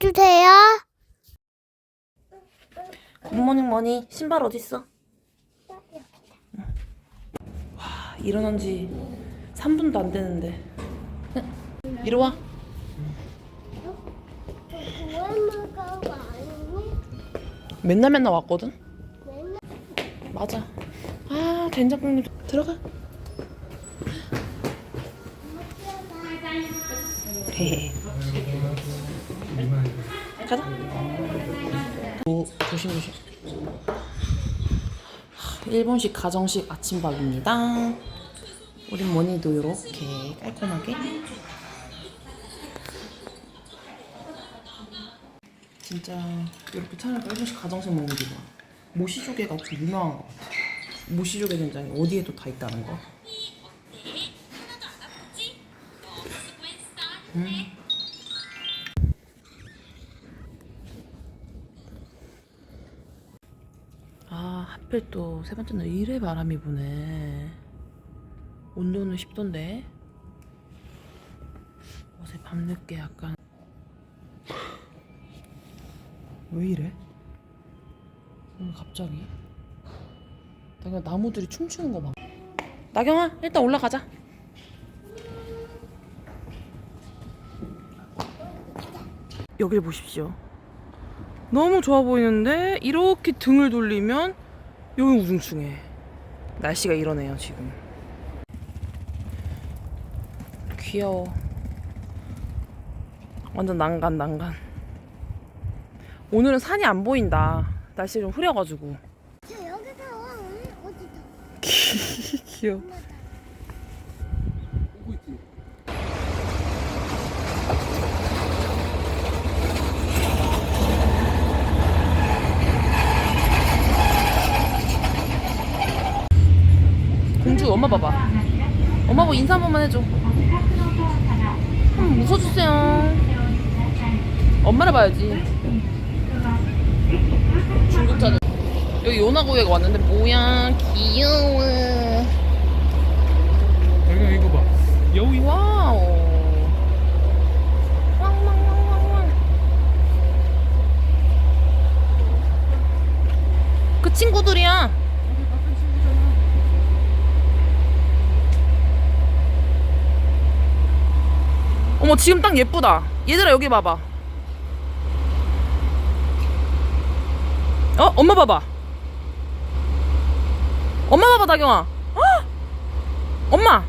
눌러주세요. 굿모닝 머니 신발 어딨어? 와 일어난 지 3분도 안 되는데 이리 와 맨날 맨날 왔거든? 맞아 아 된장국물 들어가 가자 오, 조심 조심 일본식 가정식 아침밥입니다. 우리 모니도 이렇게 깔끔하게. 진짜 이렇게 차라리 일본식 가정식 먹는 게 좋아. 모시조개가 좀 유명한 것 같아. 모시조개 된장이 어디에도 다 있다는 거. 음. 아 하필 또 세 번째 날 이래 바람이 부네. 온도는 10도인데. 어제 밤늦게 약간. 왜 이래? 오늘 갑자기. 나경 나무들이 춤추는 거 봐. 나경아 일단 올라가자. 여길 보십시오. 너무 좋아 보이는데 이렇게 등을 돌리면 여기 우중충해. 날씨가 이러네요 지금. 귀여워. 완전 난간 난간. 오늘은 산이 안 보인다. 날씨 좀 흐려가지고. 저 여기서 응? 어디서? 귀여워 엄마 봐봐. 엄마 보고 인사 한 번만 해줘. 한번 웃어주세요. 엄마를 봐야지. 중국자들. 여기 요나고에 왔는데 뭐야? 귀여워. 여기 이거 봐. 여기 와우. 왕왕왕왕왕. 그 친구들이야 어머 지금 딱 예쁘다 얘들아 여기 봐봐 어 엄마 봐봐 엄마 봐봐 다경아 헉! 엄마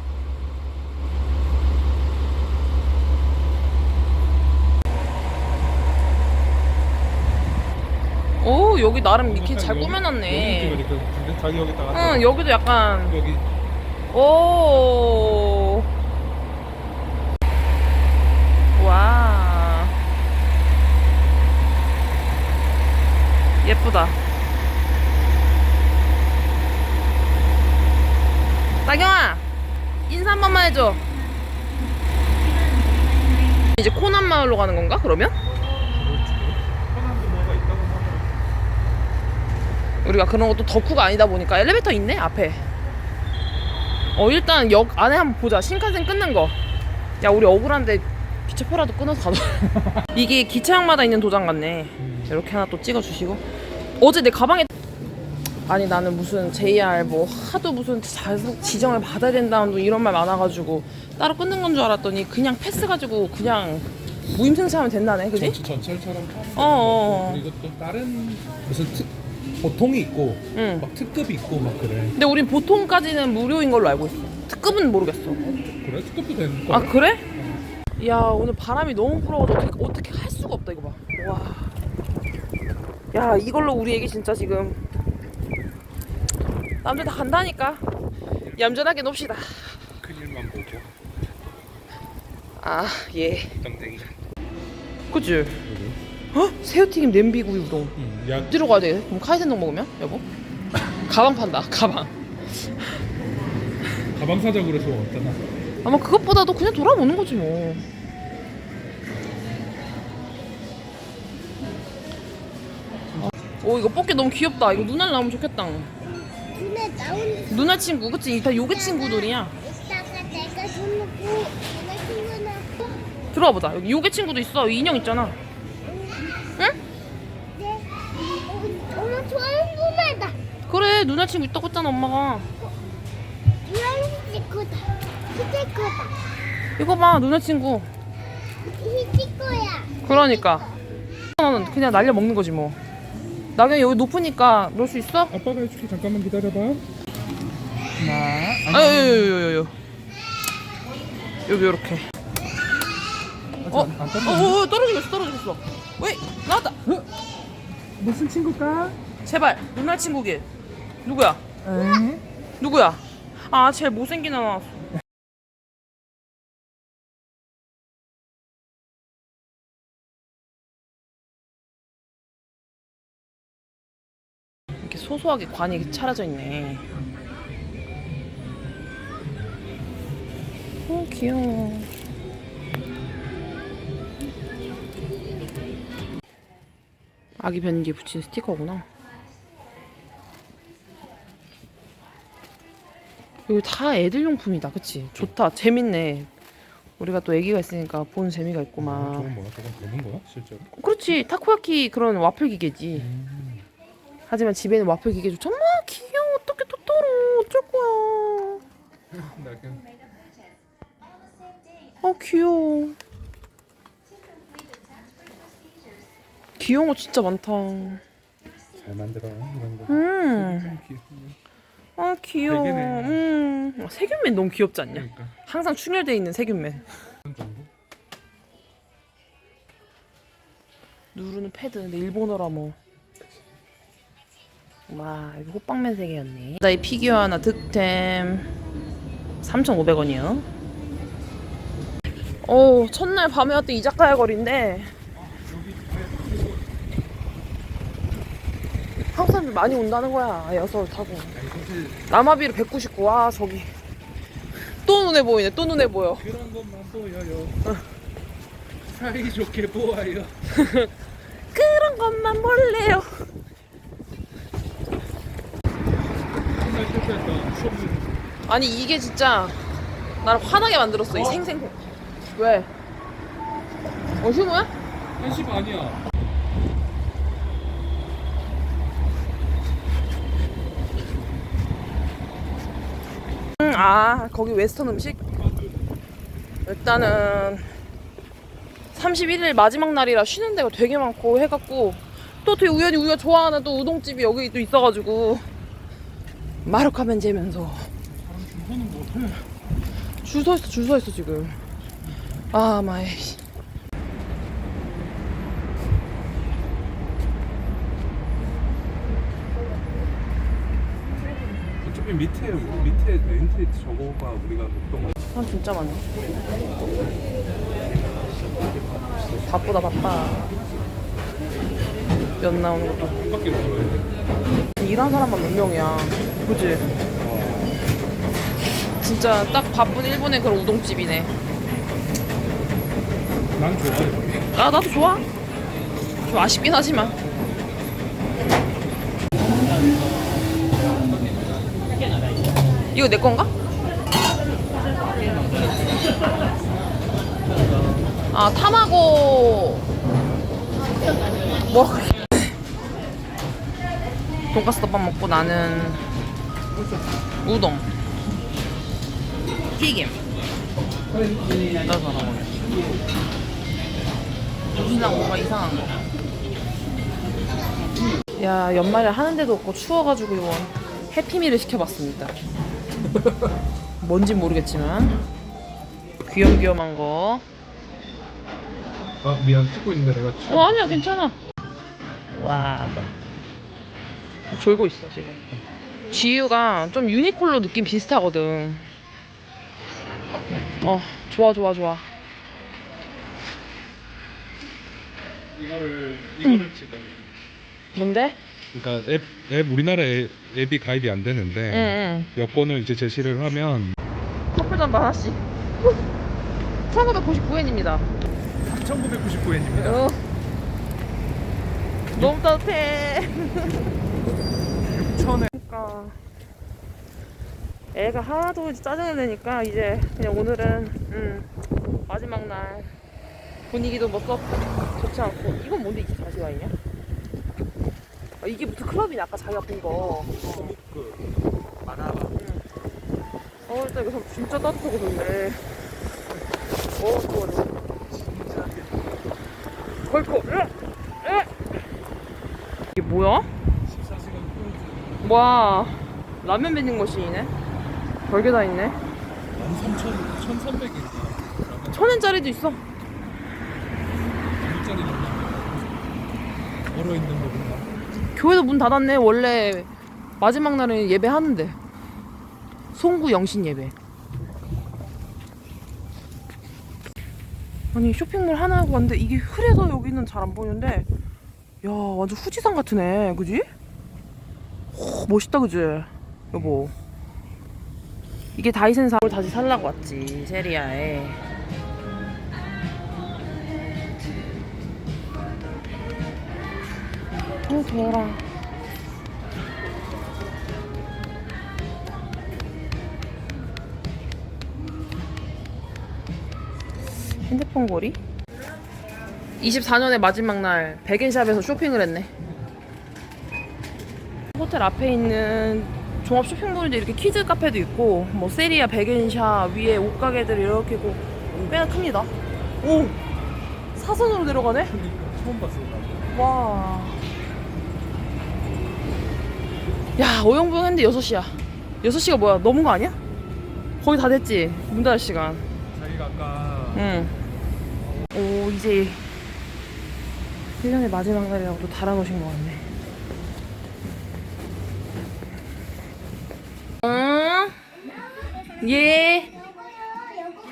오 여기 나름 이렇게 잘 꾸며놨네. 여기 찍으니까 근데 자기 여기다가 응 여기도 약간 여기 오. 와. 예쁘다. 나경아 인사 한 번만 해줘. 이제 코난 마을로 가는 건가 그러면? 우리가 그런 것도 덕후가 아니다 보니까 엘리베이터 있네 앞에 어 일단 역 안에 한번 보자 신칸센 끊는 거야 우리 억울한데 기차표라도 끊어서 가자 이게 기차역마다 있는 도장 같네 이렇게 하나 또 찍어주시고 어제 내 가방에 아니 나는 무슨 JR 뭐 하도 무슨 자- 지정을 받아야 된다는 둥 이런 말 많아가지고 따로 끊는 건 줄 알았더니 그냥 패스 가지고 그냥 무임승차하면 된다네 그지? 전철, 전철처럼 어어어 그리고 또 다른 무슨 특 보통이 있고 응 막 특급이 있고 막 그래. 근데 우린 보통까지는 무료인 걸로 알고 있어. 특급은 모르겠어. 그래 특급도 되는 거. 아 그래? 야 오늘 바람이 너무 불어가지고 어떻게, 어떻게 할 수가 없다 이거 봐. 와. 야 이걸로 우리 애기 진짜 지금 남들 다 간다니까. 얌전하게 놉시다. 큰일만 보고 아 예. 땡땡이. 그치? 어? 새우튀김 냄비구이 우동. 응. 야 어디로 가야 돼? 그럼 카이센동 먹으면? 여보? 가방 판다 가방. 가방 사자 그래서 왔잖아. 아마 그것보다도 그냥 돌아보는 거지 뭐. 오 이거 뽑기 너무 귀엽다. 이거 눈알 나오면 좋겠다. 눈에 나오는 눈알 친구 그치? 다 요괴 친구들이야. 들어와 보자. 여기 요괴 친구도 있어. 이 인형 있잖아. 응? 내 엄마 좋아하는 눈에다. 그래 눈알 친구 있다고 했잖아 엄마가. 히치코다. 이거 봐 누나 친구. 히치코야. 그러니까. 너는 그냥 날려 먹는 거지 뭐. 나경이 여기 높으니까 놀 수 있어? 아빠가 해줄게. 잠깐만 기다려봐. 하나 아유유유유유 여기 요렇게. 어? 안, 안 어, 떴나? 어, 어 떨어지겠어 떨어지겠어. 왜? 나왔다. 무슨 친구가? 제발 누나 친구길. 누구야? 응? 누구야? 아 제일 못생긴 애 나왔어 이렇게 소소하게 관이 차려져 있네 어 귀여워 아기 변기 붙인 스티커구나 이거 다 애들 용품이다 그치? 좋다 재밌네 우리가 또 애기가 있으니까 보는 재미가 있구만 저건 뭐야? 저건 되는 거야? 실제로? 그렇지 타코야키 그런 와플 기계지 음. 하지만 집에는 와플 기계 좋 엄마 귀여워 어떻게 토토로 어쩔 거야 아 귀여워 귀여운 거 진짜 많다 잘 만들어 거 음. 좀 귀- 아 귀여워. 음. 아, 세균맨 너무 귀엽지 않냐? 그러니까 항상 충혈돼 있는 세균맨? 누르는 패드 근데 일본어라 뭐. 와 이거 호빵맨 세계였네. 나이 피규어 하나 득템 3,500원이요. 오 첫날 밤에 왔던 이자카야 거리인데 한국 사람들 많이 온다는 거야 여서를 타고. 남아비로 199. 와 저기 또 눈에 보이네. 또 눈에 보여. 그런 것만 보여요 사이좋게 보아요 그런 것만 몰래요. 옛날 때부터 수업은 아니 이게 진짜 나를 화나게 만들었어 이 어? 생생 왜? 어 휴무야? 한식 아니야 음, 아 거기 웨스턴 음식? 일단은 31일 마지막 날이라 쉬는 데가 되게 많고 해갖고 또 되게 우연히 우리가 좋아하는 또 우동집이 여기 또 있어가지고 마루카면 재면서. 줄 서 있어 줄 서 있어 지금. 아 마이. 어차피 밑에 밑에 엔트리 저거가 우리가 먹던 거 사람 진짜 많네 바쁘다 바빠. 면 나오는 것도. 일하는 사람만 몇 명이야 그지? 진짜 딱 바쁜 일본의 그런 우동집이네. 난 좋아해 아 나도 좋아. 좀 아쉽긴 하지만. 이거 내 건가? 아 타마고 뭐라 그래 돈가스 덮밥 먹고 나는 우동 튀김 나도 하나 먹네 도시락 뭔가 이상한 거. 야 연말에 하는 데도 없고 추워가지고 이거 해피미를 시켜봤습니다. 뭔진 모르겠지만 귀염귀염한 거. 아 미안 찍고 있는데 내가 어 아니야 괜찮아. 와 졸고 있어 지금. 지유가 좀 유니콜로 느낌 비슷하거든. 어 좋아 좋아 좋아. 이거를 이거를 찍어 뭔데? 그러니까 앱, 앱 우리나라 앱, 앱이 가입이 안 되는데 응 응. 여권을 이제 제시를 하면 커플 잠바 하나씩. 1999엔입니다. 1999엔입니다 어. 너무 따뜻해. 6천엔 그러니까 애가 하도 짜증을 내니까 이제 그냥 오늘은 음, 마지막 날 분위기도 뭐 썩 좋지 않고. 이건 뭔데 24시간이냐? 아, 아, 이게 무슨 클럽이냐 아까 자기가 본거. 그 만화가. 어 일단 여기서 진짜 따뜻하고 좋네. 어 좋아 좋아. 걸코 이게 뭐야? 14시간 크루즈 와 라면 vending 머신이네. 별게 다 있네. 13,000 1,300인가 천 원짜리도 있어. 1짜리 넘는 얼어 있는 거 보면 교회도 문 닫았네. 원래 마지막 날에 예배하는데. 송구 영신 예배. 아니 쇼핑몰 하나 하고 왔는데 이게 흐려서 여기는 잘 안 보이는데. 야 완전 후지산 같으네. 그지? 오, 멋있다 그지? 여보 이게 다이센 사을 다시 살라고 왔지 세리아에 어 더워라 핸드폰 거리? 24년의 마지막 날 백엔샵에서 쇼핑을 했네 호텔 앞에 있는 종합 쇼핑몰인데 이렇게 키즈 카페도 있고 뭐 세리아 백엔샵 위에 옷가게들 이렇게 있고 꽤나 큽니다 오 사선으로 내려가네 처음 봤어 나 와. 야, 오영부영 했는데 6시야. 6시가 뭐야? 넘은 거 아니야? 거의 다 됐지? 문 닫을 시간. 자기가 아까 응. 오, 이제 1년의 마지막 날이라고 또 달아놓으신 것 같네. 예.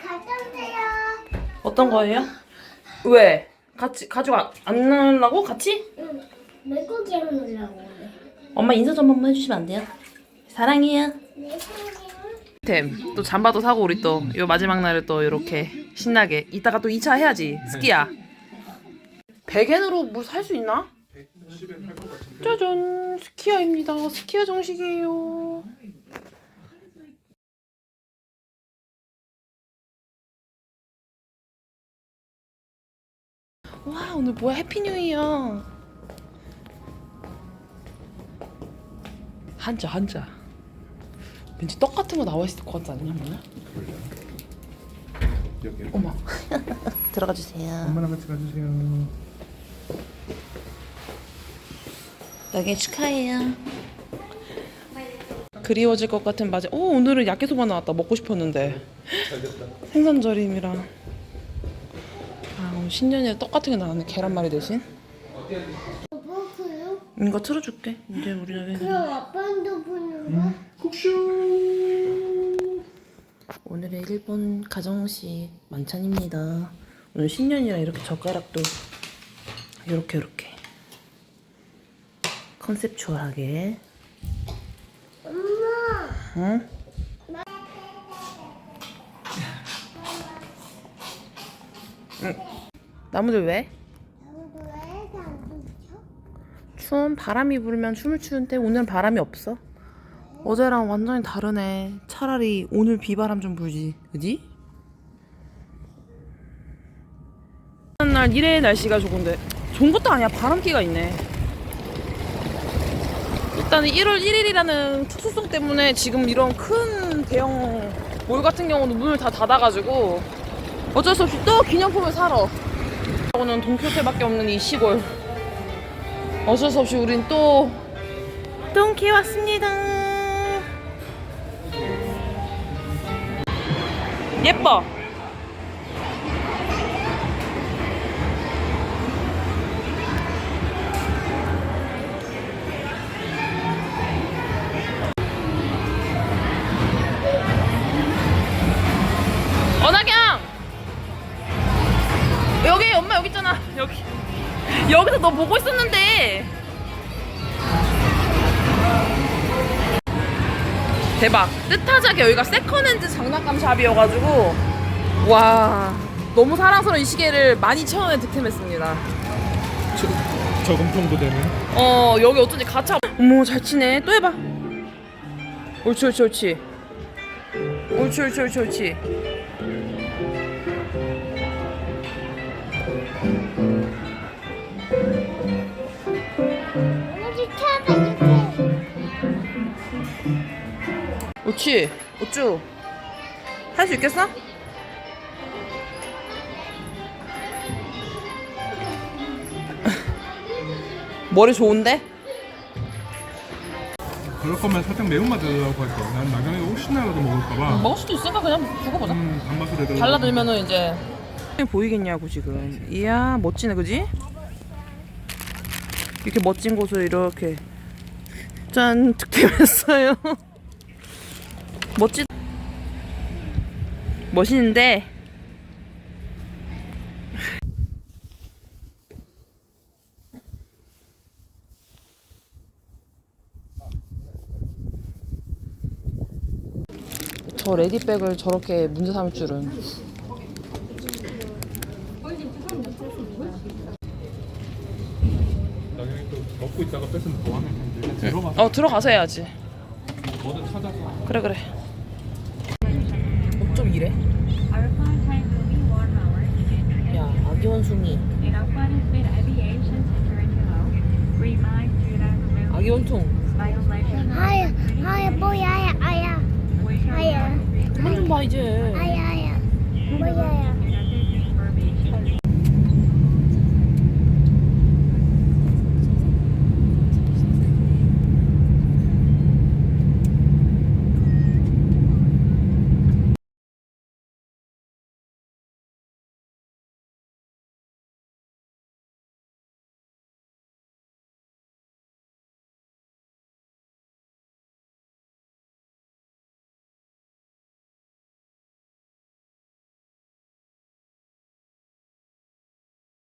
가져오세요. 어떤 거예요? 왜? 같이, 가지고 안, 안 나려고? 같이? 응. 물고기 해놓으려고 오늘. 엄마 인사 좀 한번 해주시면 안 돼요? 사랑해요. 내 템. 또 잠바도 사고 우리 또 요 마지막 날에 또 이렇게 신나게 이따가 또 2차 해야지 스키야 100엔으로 뭐 살 수 있나? 110엔 할것 같은데 짜잔 스키야입니다 스키야 정식이에요 와 오늘 뭐야? 해피뉴 이어. 한자 한자. 왠지 떡 같은 거 나와 있을 것 같지 않냐 뭐야? 여기. 어머. 들어가 주세요. 엄마랑 같이 가주세요. 나게 축하해요. 그리워질 것 같은 맞아 오 오늘은 야끼소바 나왔다. 먹고 싶었는데. 잘됐다. 생선절임이랑 아 오늘 신년이라 떡 같은 게 나왔네 계란말이 대신 뭐 그요? 이거 틀어줄게 이제 우리 그럼 아빠도 보는 거? 오늘의 일본 가정식 만찬입니다 오늘 신년이라 이렇게 젓가락도 이렇게 이렇게 컨셉추얼하게 엄마. 응? 응. 나무들 왜? 추운 바람이 불면 춤을 추는데 오늘은 바람이 없어. 어제랑 완전히 다르네. 차라리 오늘 비바람 좀 불지, 그지? 날 이래 날씨가 좋은데 좋은 것도 아니야. 바람기가 있네. 일단은 1월 1일이라는 특수성 때문에 지금 이런 큰 대형 몰 같은 경우는 문을 다 닫아가지고 어쩔 수 없이 또 기념품을 사러. 하고는 동키호테밖에 없는 이 시골. 어쩔 수 없이 우린 또 똥키 왔습니다. 예뻐. 너 보고 있었는데. 대박. 뜻하자게 여기가 세컨핸드 장난감 샵이어가지고. 와 너무 사랑스러운 이 시계를 12,000원에 득템했습니다. 저금통도 되네 어 여기 어쩐지 가차. 어머 잘 치네. 또 해봐. 옳지 옳지 옳지. 옳지 옳지 옳지 옳지 옳지. 어쭈. 할 수 있겠어? 머리 좋은데? 그럴 거면 살짝 매운맛 넣으려고 할 거야. 난 나경이가 혹시 나라도 먹을까봐. 먹을 수도 있으니까 그냥 두고 보자. 음, 단맛을 내더라고. 잘라들면은 이제 보이겠냐고 지금. 이야 멋지네 그지? 이렇게 멋진 곳을 이렇게 짠 득템했어요. 멋지. 멋있는데. 저 레디백을 저렇게 문제 삼을 줄은. 또 먹고 있다가 뺏으면 더 하면 돼. 들어가서 어 들어가서 해야지. 뭐든 찾아서. 그래 그래. 좀 이래? 야, 아기 원숭이. 아기 원통. 아야, 아야, 뭐야, 아야, 아야. 아야, 그만 좀봐 이제. 아야, 아야. 뭐야, 아야.